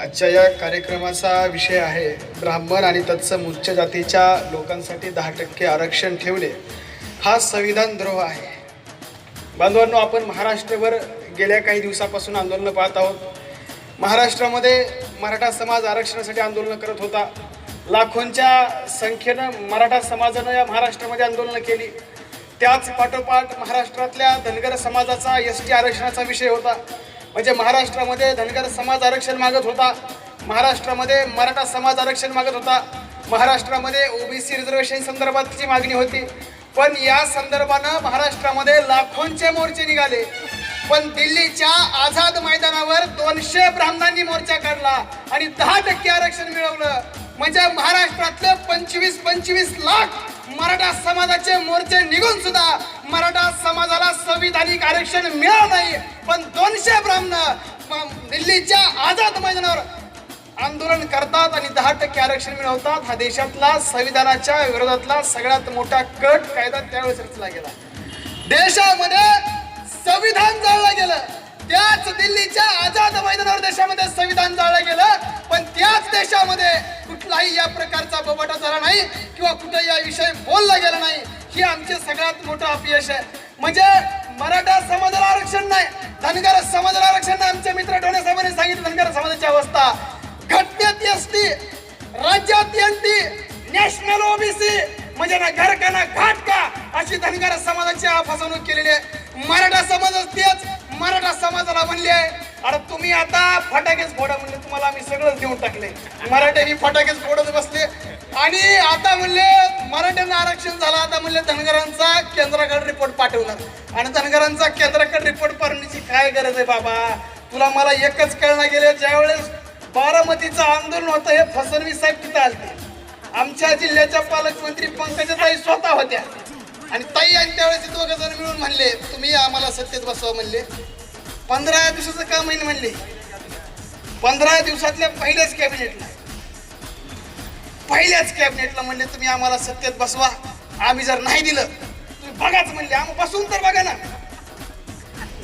आजच्या या कार्यक्रमाचा विषय आहे ब्राह्मण आणि तत्सम उच्च जातीच्या लोकांसाठी दहा टक्के आरक्षण ठेवणे. हा संविधान द्रोह आहे. बांधवांनो आपण महाराष्ट्रभर गेल्या काही दिवसापासून आंदोलनं पाहत आहोत. महाराष्ट्रामध्ये मराठा समाज आरक्षणासाठी आंदोलनं करत होता. लाखोंच्या संख्येनं मराठा समाजानं या महाराष्ट्रामध्ये आंदोलनं केली. त्याच पाठोपाठ महाराष्ट्रातल्या धनगर समाजाचा एस टी आरक्षणाचा विषय होता. म्हणजे महाराष्ट्रामध्ये धनगर समाज आरक्षण मागत होता. महाराष्ट्रामध्ये मराठा समाज आरक्षण मागत होता. महाराष्ट्रामध्ये ओबीसी रिझर्वेशन संदर्भातची मागणी होती. पण या संदर्भानं महाराष्ट्रामध्ये लाखोंचे मोर्चे निघाले. पण दिल्लीच्या आझाद मैदानावर दोनशे ब्राह्मणांनी मोर्चा काढला आणि दहा टक्के आरक्षण मिळवलं. म्हणजे महाराष्ट्रातलं पंचवीस पंचवीस लाख मराठा समाजाचे मोर्चे निघून सुद्धा मराठा समाजाला संविधानिक आरक्षण मिळालं नाही. पण दोनशे ब्राह्मण दिल्लीच्या आझाद मैदानावर आंदोलन करतात आणि दहा टक्के आरक्षण मिळवतात. हा देशातला संविधानाच्या विरोधातला सगळ्यात मोठा कट कायदा त्यावेळेस रचला गेला. देशामध्ये संविधान जाळलं गेलं. त्याच दिल्लीच्या आझाद मैदानावर देशामध्ये संविधान जाळलं गेलं. पण त्याच देशामध्ये कुठलाही या प्रकारचा बोबाटा झाला नाही किंवा कुठे या विषय बोलला गेला नाही. ही आमचे सगळ्यात मोठं अपयश आहे. म्हणजे मराठा समाजाला आरक्षण नाही धनगर समाजाला आरक्षण नाही आमचे मित्र डोणे साहेबांनी सांगितलं धनगर समाजाची अवस्था. घटनेत एस राज्यात एनटी नॅशनल ओबीसी म्हणजे ना घर का ना घाट का अशी धनगर समाजाची फसवणूक केलेली आहे. मराठा समाजात तेच मराठा समाजाला म्हणले आहे अरे तुम्ही आता फटाकेच फोडा म्हणले तुम्हाला आम्ही सगळंच देऊन टाकले. मराठ्यांनी फटाकेच फोडत बसले. आणि आता म्हणले मराठ्यांना आरक्षण झालं आता म्हणले धनगरांचा केंद्राकडे रिपोर्ट पाठवणार. आणि धनगरांचा केंद्राकडे रिपोर्ट पाठवण्याची काय गरज आहे बाबा? तुला मला एकच कळणं गेले ज्यावेळेस बारामतीचं आंदोलन होतं हे फसवणीस साहेब तिथं आलते. आमच्या जिल्ह्याच्या पालकमंत्री पंकजाताई स्वतः होत्या. आणि ताई आणि त्यावेळेस दोघं जण मिळून म्हणले तुम्ही आम्हाला सत्तेत बसवा म्हणले. पंधरा दिवसाचं काम आहे म्हणले. पंधरा दिवसातल्या पहिल्याच कॅबिनेटला. पहिल्याच कॅबिनेटला म्हणले तुम्ही आम्हाला सत्तेत बसवा. आम्ही जर नाही दिलं तुम्ही बघाच म्हणले. आम्ही बसून तर बघा ना.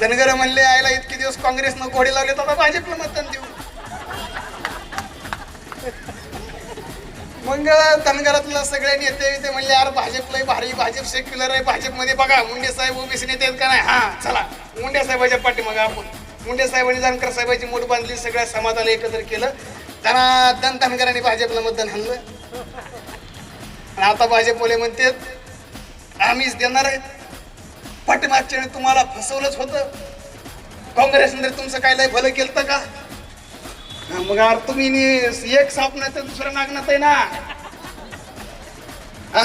धनगर म्हणले आयला इतके दिवस काँग्रेसनं घोडे लावले तर भाजपला मतदान देऊ. मग धनगरातला सगळे नेते ते म्हणले यार भाजपला भारी भाजप सेक्युलर आहे भाजपमध्ये बघा मुंडे साहेब ओबीसी नेते आहेत का नाही? हा चला मुंडे साहेबाच्या पाठीमाग आपण. मुंडे साहेबांनी जानकर साहेबांची मूठ बांधली सगळ्या समाजाला एकत्र केलं. त्यांना दन धनगरांनी भाजपला मतदान हल्लं. आणि आता भाजपवाले म्हणते आम्हीच देणार आहेत. पाठीमागच्या तुम्हाला फसवलंच होतं. काँग्रेसने तुमचं काय लय भलं केलं का? हा, मग यार तुम्ही नी एक साप नाही तर दुसरं नागनात आहे ना. हा,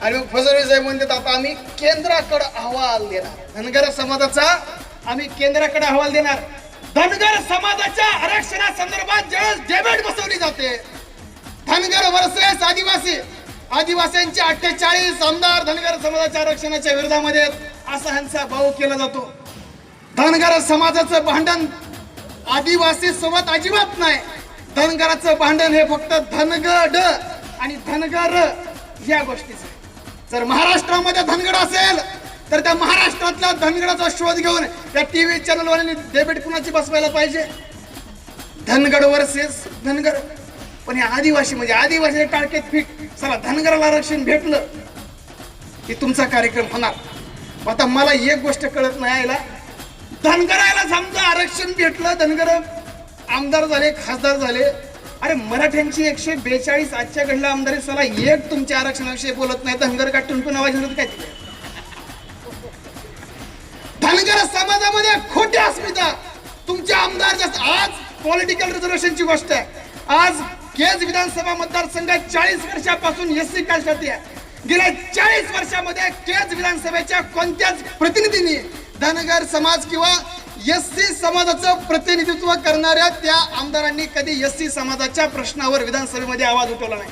आणि मग फसवणूक साहेब म्हणतात आता आम्ही केंद्राकडे अहवाल देणार. धनगर समाजाचा आम्ही केंद्राकडे अहवाल देणार. धनगर समाजाच्या आरक्षणासंदर्भात ज्यावेळेस डेबेट बसवली जाते धनगर वर्सेस आदिवासी आदिवासींचे अठ्ठेचाळीस आमदार धनगर समाजाच्या आरक्षणाच्या विरोधामध्ये आहेत, असा ह्यांचा भाऊ केला जातो. धनगर समाजाचं भांडण आदिवासी सोबत अजिबात नाही. धनगराचं भांडण हे फक्त धनगड आणि धनगर या गोष्टीचं. जर महाराष्ट्रामध्ये धनगड असेल तर त्या महाराष्ट्रातल्या धनगडाचा शोध घेऊन त्या टीव्ही चॅनलवाल्यांनी डेबिट कुणाची बसवायला पाहिजे? धनगड वर्सेस धनगर. पण हे आदिवासी म्हणजे आदिवासी टाळकेत फिट चला धनगराला आरक्षण भेटलं की तुमचा कार्यक्रम होणार. आता मला एक गोष्ट कळत नाही यायला. धनगराला समजा आरक्षण भेटलं धनगर आमदार झाले खासदार झाले. अरे मराठ्यांची एकशे बेचाळीस आजच्या घडला आमदारी सला एक तुमच्या आरक्षणाविषयी बोलत नाही. धनगर का टुनटून आवाज काय? धनगर समाजामध्ये खोट्या अस्मिता. तुमचे आमदार जास्त आज पॉलिटिकल रिझर्वेशनची गोष्ट आहे. आज केज विधानसभा मतदारसंघात चाळीस वर्षापासून एस सी कास्टाती आहे. गेल्या चाळीस वर्षामध्ये केज विधानसभेच्या कोणत्याच प्रतिनिधींनी धनगर समाज किंवा एस सी समाजाचं प्रतिनिधित्व करणाऱ्या त्या आमदारांनी कधी एस सी समाजाच्या प्रश्नावर विधानसभेमध्ये आवाज उठवला नाही.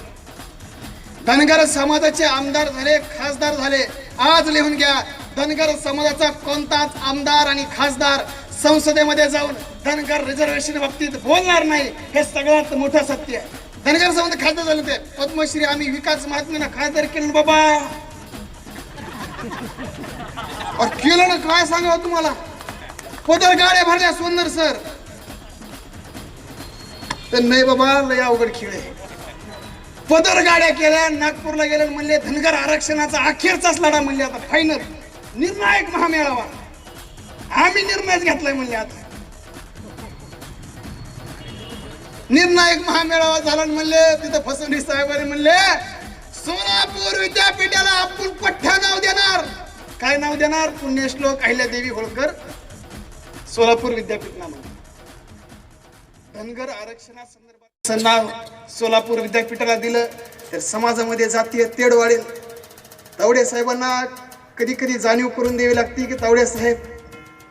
धनगर समाजाचे आमदार झाले खासदार झाले आज लिहून घ्या धनगर समाजाचा कोणताच आमदार आणि खासदार संसदेमध्ये जाऊन धनगर रिझर्वेशन बाबतीत बोलणार नाही हे सगळ्यात मोठं सत्य आहे. धनगर समाज खासदार झाले ते पद्मश्री आम्ही विकास महात्म्यानं खासदार केलं बाबा. और केलं ना काय सांगावं तुम्हाला? पदर गाड्या भरल्या सुंदर सर. तर नाही बाबा लय अवघड खेळ आहे. पदर गाड्या केल्या नागपूरला गेल्या म्हणले धनगर आरक्षणाचा अखेरचाच लढा म्हणले आता फायनल निर्णायक महामेळावा. आम्ही निर्णयच घेतलाय म्हणले आता. निर्णायक महामेळावा झाला म्हणले तिथं फसवणी साहेबांनी म्हणले सोलापूर विद्यापीठाला आपण पठ्ठा नाव देणार. काय नाव देणार? पुण्यश्लोक अहिल्यादेवी होळकर सोलापूर विद्यापीठ नाव धनगर आरक्षणासंदर्भात नाव सोलापूर विद्यापीठाला दिलं तर समाजामध्ये जातीय तेढ वाढेल. तावडे साहेबांना कधी कधी जाणीव करून द्यावी लागते की तावडे साहेब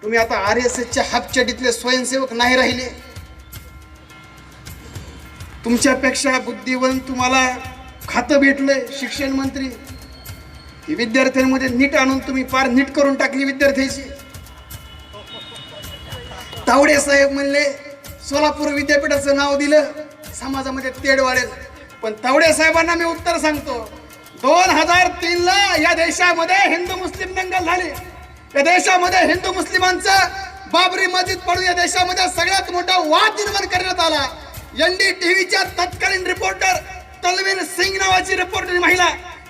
तुम्ही आता आर एस एसच्या हापचटीतले स्वयंसेवक नाही राहिले. तुमच्यापेक्षा बुद्धिवंत तुम्हाला खातं भेटलंय शिक्षण मंत्री. ही विद्यार्थ्यांमध्ये नीट आणून तुम्ही फार नीट करून टाकली विद्यार्थ्याची तावडे साहेब म्हणले सोलापूर विद्यापीठाचं नाव दिलं समाजामध्ये तेढ वाढेल. पण तावडे साहेबांना मी उत्तर सांगतो दोन हजार तीनला या देशामध्ये हिंदू मुस्लिम दंगल झाली. या देशामध्ये हिंदू मुस्लिमांचं बाबरी मस्जिद पडून या देशामध्ये सगळ्यात मोठा वाद निर्माण करण्यात आला. एनडी टीव्हीच्या तत्कालीन रिपोर्टर तलवीर सिंग नावाची रिपोर्टर महिला.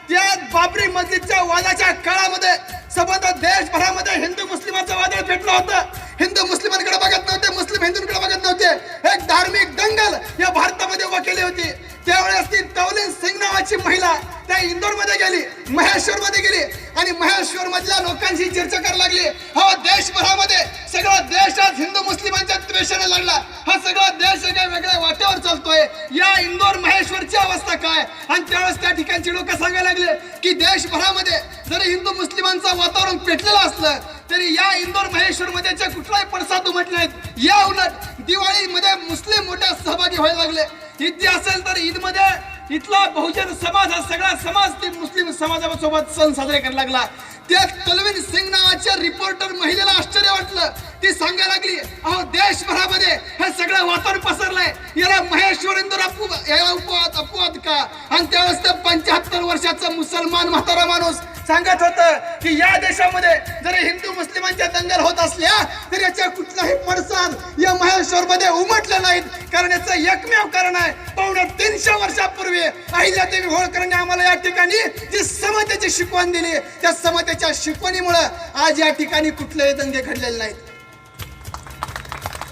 त्या बाबरी मस्जिदच्या वादाच्या काळामध्ये सबंध देशभरामध्ये हिंदू मुस्लिमांचं वादळ पेटलं होतं. हिंदू मुस्लिमांकडे बघत नव्हते मुस्लिम हिंदूंकडे बघत नव्हते. एक धार्मिक दंगल या भारतामध्ये उभा केली होती. त्यावेळेस ती तवलीन सिंग नावाची महिला त्या इंदोरमध्ये गेली महेश्वर मध्ये गेली आणि महेश्वर मधल्या लोकांशी चर्चा करायला लागली. हा देशभरामध्ये सगळं देशात हिंदू मुस्लिमांची द्वेषाने लागला हा सगळा देश एका वेगळ्या वाट्यावर चालतोय. या इंदोर महेश्वरची अवस्था काय? आणि त्यावेळेस त्या ठिकाणची लोक सांगायला लागले की देशभरामध्ये जरी हिंदू मुस्लिमांचं वातावरण पेटलेलं असलं तरी या इंदोर महेश्वर मध्ये कुठलाही पडसाद उमटले नाहीत या उलट दिवाळीमध्ये मुस्लिम मोठ्या सहभागी व्हायला लागले. ईद असेल तर ईदमध्ये इथला बहुजन समाज हा सगळा समाज ते मुस्लिम समाजासोबत सण साजरे करायला लागला. त्या तलवीर सिंग नावाच्या रिपोर्टर महिलेला आश्चर्य वाटलं. ती सांगायला लागली अहो देशभरामध्ये हे सगळं वातावरण पसरलंय. याला महेश्वर इंदोर अपू अपवाद अपवाद का? आणि त्यावेळेस पंच्याहत्तर वर्षाचा मुसलमान म्हातारा माणूस सांगत होत की या देशामध्ये जरी हिंदू मुस्लिमांच्या दंगल होत असल्या तरी याच्या कुठलाही पडसाद या महेश्वर मध्ये उमटले नाहीत. कारण याचं एकमेव कारण आहे पावणे तीनशे वर्षापूर्वी अहिल्यादेवी होळकरांनी आम्हाला या ठिकाणी जी समतेची शिकवण दिली त्या समतेच्या शिकवणीमुळे आज या ठिकाणी कुठलेही दंगे घडलेले नाहीत.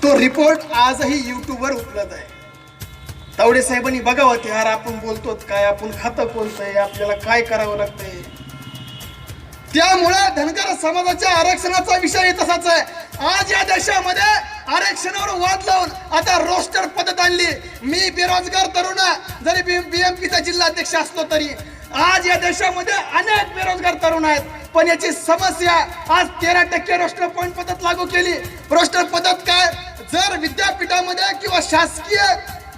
तो रिपोर्ट आजही युट्यूबवर उपलब्ध आहे. तावडे साहेबांनी बघावं ते यार आपण बोलतो काय आपण खातं कोणतं आहे आपल्याला काय करावं लागतंय. त्यामुळे धनगर समाजाच्या आरक्षणाचा विषय तसाच आहे. आज या देशामध्ये आरक्षणावर वाद लावून आता रोस्टर पद्धत आणली. मी बेरोजगार तरुण जरी बीएमपीचा जिल्हाध्यक्ष असलो तरी. आज या देशामध्ये अनेक बेरोजगार तरुण आहेत. पण याची समस्या आज तेरा टक्के रोस्टर पॉईंट पद्धत लागू केली. रोस्टर पद्धत काय? जर विद्यापीठामध्ये किंवा शासकीय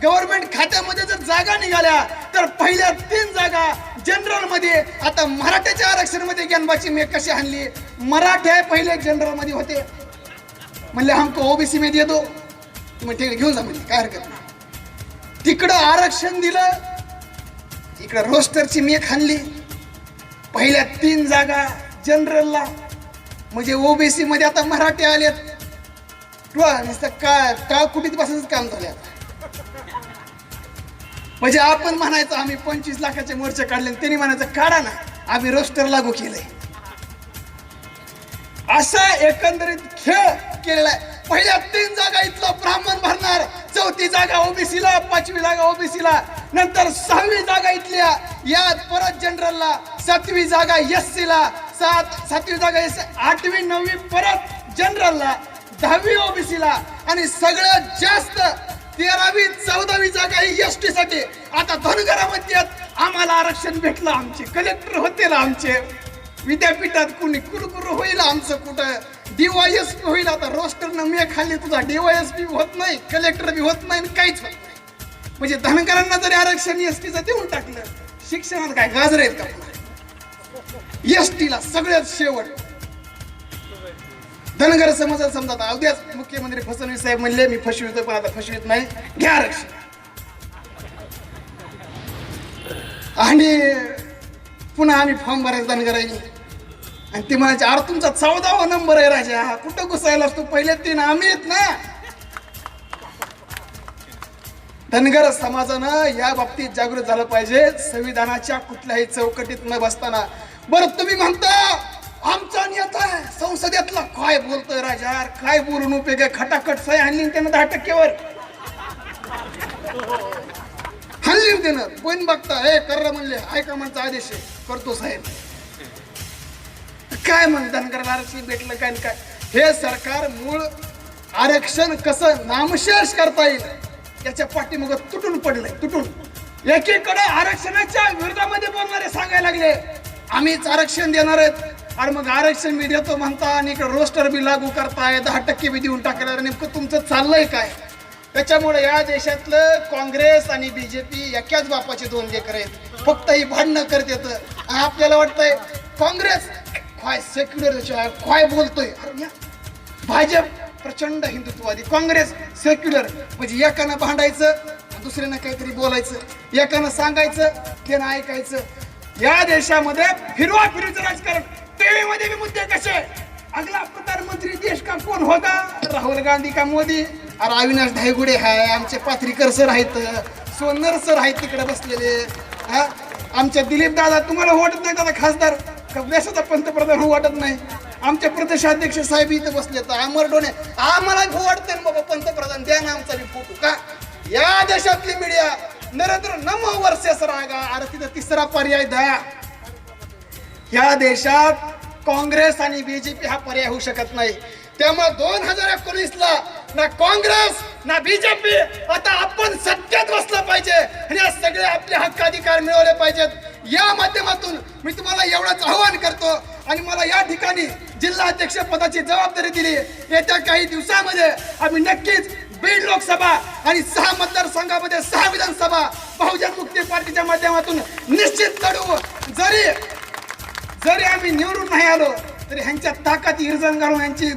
गव्हर्नमेंट खात्यामध्ये जर जागा निघाल्या तर पहिल्या तीन जागा जनरलमध्ये आता मराठ्याच्या आरक्षणमध्ये ज्ञानबाची मी कशी आणली मराठे पहिले जनरलमध्ये होते. म्हणले हमको ओबीसी मध्ये दो तुम्ही ठीक आहे, घेऊन जा म्हणजे काय हरकत नाही. तिकडं आरक्षण दिलं इकडं रोस्टरची मेक आणली पहिल्या तीन जागा जनरलला. म्हणजे ओबीसी मध्ये आता मराठे आलेत. काय नुसतं का का बसायचं काम झालं. आता म्हणजे आपण म्हणायचं आम्ही पंचवीस लाखाचे मोर्चे काढले त्यांनी म्हणायचं काढा ना आम्ही रोस्टर लागू केलंय. असा एकंदरीत खेळ केलेला आहे. पहिल्या तीन जागा इथला ब्राह्मण भरणार चौथी जागा ओबीसीला पाचवी जागा ओबीसीला नंतर सहावी जागा इथल्या या परत जनरलला सातवी जागा एस ला सात सातवी जागा एस आठवी नववी परत जनरलला दहावी ओबीसीला आणि सगळ्यात जास्त तेरावी चौदावी जागा एस टी साठी आता धनगरामध्ये आम्हाला आरक्षण भेटलं आमचे. कलेक्टर होते ना आमचे. विद्यापीठात कुणी कुरकुर होईल आमचं कुठं? डीवायएसपी होईल. आता रोस्टरनं मी खाल्ली तुझा डीवायएसपी होत नाही कलेक्टर बी होत नाही आणि काहीच होत नाही. म्हणजे धनगरांना जरी आरक्षण एस टीचं देऊन टाकलं शिक्षणात काय गाजर आहेत का एस टीला सगळ्यात शेवट धनगर समाजात समजा आता उद्याच मुख्यमंत्री फडणवीस साहेब म्हणले मी फसवितो पण आता फसवित नाही. घ्या आरक्षण. आणि पुन्हा आम्ही फॉर्म भरायचा धनगरांनी आणि ते म्हणायचे अरे तुमचा चौदावा नंबर आहे राजा. कुठं घुसायला असतो? पहिले तीन आम्ही आहेत ना. धनगर समाजानं या बाबतीत जागृत झालं पाहिजे. संविधानाच्या कुठल्याही चौकटीत न बसताना. बरं तुम्ही म्हणता आमचा नेता आहे. संसदेतला काय बोलतोय राजा? काय बोलून उपयोग आहे? खटाखट सही आणली त्यानं दहा टक्केवर. हल्ली देणार पण बघता? हे कर म्हणले. हायकमांडचा आदेश आहे. करतो साहेब. काय मग धनगराला आरक्षण भेटलं काय काय? हे सरकार मूळ आरक्षण कसं नामशेष करता येईल? याच्या पाठीमाग तुटून पडलंय तुटून. एकीकडे आरक्षणाच्या विरोधामध्ये बोलणारे सांगायला लागले. आम्हीच आरक्षण देणार आहेत. आणि मग आरक्षण मी देतो म्हणता आणि इकडे रोस्टर बी लागू करताय दहा टक्के बी देऊन टाकणार नेमकं तुमचं चाललंय काय? त्याच्यामुळे या देशातलं काँग्रेस आणि बीजेपी एकाच बापाचे दोन लेकर आहेत. फक्त ही भांडणं करत येतं. आपल्याला वाटतंय काँग्रेस काय सेक्युलर काय बोलतोय? भाजप प्रचंड हिंदुत्ववादी. काँग्रेस सेक्युलर म्हणजे एकानं भांडायचं दुसऱ्यानं काहीतरी बोलायचं. एकानं सांगायचं ते ऐकायचं. या देशामध्ये फिरवा फिरूचं राजकारण. टीव्हीमध्ये बी मुद्दे कसे? अगला प्रधानमंत्री देश का कोण होता? राहुल गांधी का मोदी? अरे अविनाश धायगुडे हाय आमचे पाथरीकर सर आहेत. सोनर सर आहेत तिकडे बसलेले. हा? आमच्या दिलीप दादा तुम्हाला वाटत नाही दादा खासदार? देशाचा पंतप्रधान वाटत नाही? आमचे प्रदेशाध्यक्ष साहेब इथे बसले तर अमर डोने आम्हाला भो वाटते ना बाबा पंतप्रधान द्या ना आमचा बी फोटो. का? या देशातली मीडिया नरेंद्र नम वर्षेस रागा अरे तिथं तिसरा पर्याय द्या. या देशात काँग्रेस आणि बीजेपी हा पर्याय होऊ शकत नाही. त्यामुळे दोन हजार एकोणीस ला ना काँग्रेस ना बीजेपी आता आपण सत्तेत बसलं पाहिजे आणि या सगळे आपले हक्काधिकार मिळवले पाहिजेत. या माध्यमातून मी तुम्हाला एवढंच आव्हान करतो आणि मला या ठिकाणी जिल्हा अध्यक्ष पदाची जबाबदारी दिली. येत्या काही दिवसामध्ये आम्ही नक्कीच बीड लोकसभा आणि सहा मतदारसंघामध्ये सहा विधानसभा बहुजन मुक्ती पार्टीच्या माध्यमातून निश्चित लढू. जरी जरी आम्ही निवडून नाही आलो तरी ह्यांच्या ताकद इरजण घालून ह्यांची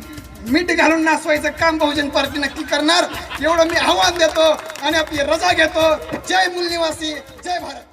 मीठ घालून नाचवायचं काम बहुजन पार्टी नक्की करणार. एवढं मी आव्हान देतो आणि आपली रजा घेतो. जय मूलनिवासी जय भारत.